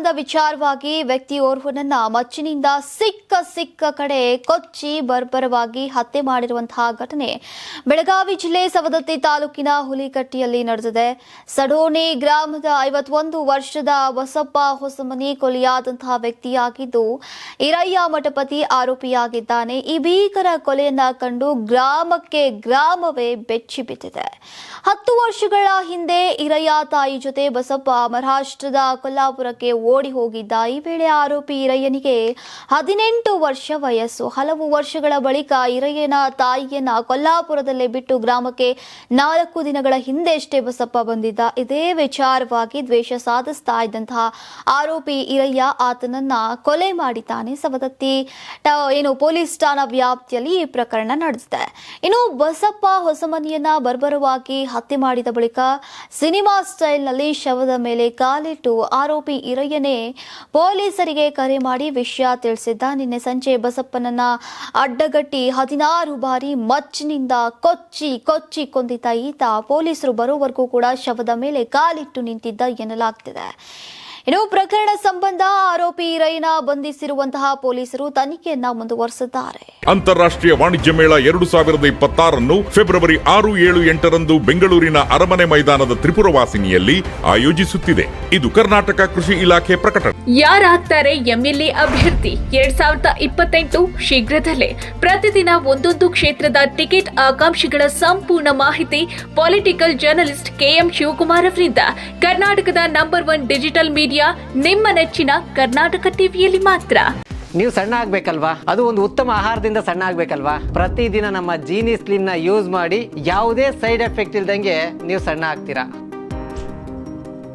ವಿಚಾರವಾಗಿ ವ್ಯಕ್ತಿಯೋರ್ವನನ್ನ ಮಚ್ಚಿನಿಂದ ಸಿಕ್ಕ ಸಿಕ್ಕ ಕಡೆ ಕೊಚ್ಚಿ ಬರ್ಬರವಾಗಿ ಹತ್ಯೆ ಮಾಡಿರುವಂತಹ ಘಟನೆ ಬೆಳಗಾವಿ ಜಿಲ್ಲೆ ಸವದತ್ತಿ ತಾಲೂಕಿನ ಹುಲಿಕಟ್ಟಿಯಲ್ಲಿ ನಡೆದಿದೆ. ಸಡೋಣಿ ಗ್ರಾಮದ ಐವತ್ತೊಂದು ವರ್ಷದ ಬಸಪ್ಪ ಹೊಸಮನಿ ಕೊಲೆಯಾದಂತಹ ವ್ಯಕ್ತಿಯಾಗಿದ್ದು ಇರಯ್ಯ ಮಠಪತಿ ಆರೋಪಿಯಾಗಿದ್ದಾನೆ. ಈ ಭೀಕರ ಕೊಲೆಯನ್ನ ಕಂಡು ಗ್ರಾಮಕ್ಕೆ ಗ್ರಾಮವೇ ಬೆಚ್ಚಿ ಬಿದ್ದಿದೆ. ಹತ್ತು ವರ್ಷಗಳ ಹಿಂದೆ ಇರಯ್ಯ ತಾಯಿ ಜೊತೆ ಬಸಪ್ಪ ಮಹಾರಾಷ್ಟ್ರದ ಕೊಲ್ಲಾಪುರಕ್ಕೆ ಓಡಿ ಹೋಗಿದ್ದ ಈ ವೇಳೆ ಆರೋಪಿ ಇರಯ್ಯನಿಗೆ ಹದಿನೆಂಟು ವರ್ಷ ವಯಸ್ಸು. ಹಲವು ವರ್ಷಗಳ ಬಳಿಕ ಇರಯ್ಯನ ತಾಯಿಯನ್ನ ಕೊಲ್ಲಾಪುರದಲ್ಲೇ ಬಿಟ್ಟು ಗ್ರಾಮಕ್ಕೆ ನಾಲ್ಕು ದಿನಗಳ ಹಿಂದೆಷ್ಟೇ ಬಸಪ್ಪ ಬಂದಿದ್ದ. ಇದೇ ವಿಚಾರವಾಗಿ ದ್ವೇಷ ಸಾಧಿಸ್ತಾ ಇದ್ದಂತಹ ಆರೋಪಿ ಇರಯ್ಯ ಆತನನ್ನ ಕೊಲೆ ಮಾಡಿದ್ದಾನೆ. ಸವದತ್ತಿ ಏನು, ಪೊಲೀಸ್ ಠಾಣಾ ವ್ಯಾಪ್ತಿಯಲ್ಲಿ ಈ ಪ್ರಕರಣ ನಡೆದಿದೆ. ಇನ್ನು ಬಸಪ್ಪ ಹೊಸಮನಿಯನ್ನ ಬರ್ಬರವಾಗಿ ಹತ್ಯೆ ಮಾಡಿದ ಬಳಿಕ ಸಿನಿಮಾ ಸ್ಟೈಲ್ನಲ್ಲಿ ಶವದ ಮೇಲೆ ಕಾಲಿಟ್ಟು ಆರೋಪಿ ಇರಯ್ಯನೇ ಪೊಲೀಸರಿಗೆ ಕರೆ ಮಾಡಿ ವಿಷಯ ತಿಳಿಸಿದ್ದ. ನಿನ್ನೆ ಸಂಜೆ ಬಸಪ್ಪನನ್ನ ಅಡ್ಡಗಟ್ಟಿ ಹದಿನಾರು ಬಾರಿ ಮಚ್ಚಿನಿಂದ ಕೊಚ್ಚಿ ಕೊಚ್ಚಿ ಕೊಂದಿದ್ದ ಈತ ಪೊಲೀಸರು ಬರೋವರೆಗೂ ಕೂಡ ಶವದ ಮೇಲೆ ಕಾಲಿಟ್ಟು ನಿಂತಿದ್ದ ಎನ್ನಲಾಗ್ತಿದೆ. ಇನ್ನು ಪ್ರಕರಣ ಸಂಬಂಧ ಆರೋಪಿ ರೈನಾ ಬಂಧಿಸಿರುವಂತಹ ಪೊಲೀಸರು ತನಿಖೆಯನ್ನ ಮುಂದುವರೆಸಿದ್ದಾರೆ. ಅಂತಾರಾಷ್ಟ್ರೀಯ ವಾಣಿಜ್ಯ ಮೇಳ ಎರಡು ಸಾವಿರದ ಇಪ್ಪತ್ತಾರನ್ನು ಫೆಬ್ರವರಿ ಆರು ಏಳು ಎಂಟರಂದು ಬೆಂಗಳೂರಿನ ಅರಮನೆ ಮೈದಾನದ ತ್ರಿಪುರವಾಸಿನಿಯಲ್ಲಿ ಆಯೋಜಿಸುತ್ತಿದೆ. ಇದು ಕರ್ನಾಟಕ ಕೃಷಿ ಇಲಾಖೆ ಪ್ರಕಟಣೆ. ಯಾರಾಗ್ತಾರೆ ಎಂಎಲ್ಎ ಅಭ್ಯರ್ಥಿ ಎರಡ್ ಸಾವಿರದ ಇಪ್ಪತ್ತೆಂಟು ಶೀಘ್ರದಲ್ಲೇ. ಪ್ರತಿದಿನ ಒಂದೊಂದು ಕ್ಷೇತ್ರದ ಟಿಕೆಟ್ ಆಕಾಂಕ್ಷಿಗಳ ಸಂಪೂರ್ಣ ಮಾಹಿತಿ ಪೊಲಿಟಿಕಲ್ ಜರ್ನಲಿಸ್ಟ್ ಕೆಎಂ ಶಿವಕುಮಾರ್ ಅವರಿಂದ. ಕರ್ನಾಟಕದ ನಂಬರ್ ಒನ್ ಡಿಜಿಟಲ್ ಮೀಡಿಯಾ, ನಿಮ್ಮ ನೆಚ್ಚಿನ ಕರ್ನಾಟಕ ಟಿವಿಯಲ್ಲಿ ಮಾತ್ರ. ನೀವು ಸಣ್ಣ ಆಗ್ಬೇಕಲ್ವಾ? ಅದು ಒಂದು ಉತ್ತಮ ಆಹಾರದಿಂದ ಸಣ್ಣ ಆಗ್ಬೇಕಲ್ವಾ? ಪ್ರತಿದಿನ ನಮ್ಮ ಜೀನಿ ಸ್ಲಿಮ್ನ ಯೂಸ್ ಮಾಡಿ ಯಾವುದೇ ಸೈಡ್ ಎಫೆಕ್ಟ್ ಇಲ್ದಂಗೆ ನೀವು ಸಣ್ಣ ಆಗ್ತೀರಾ?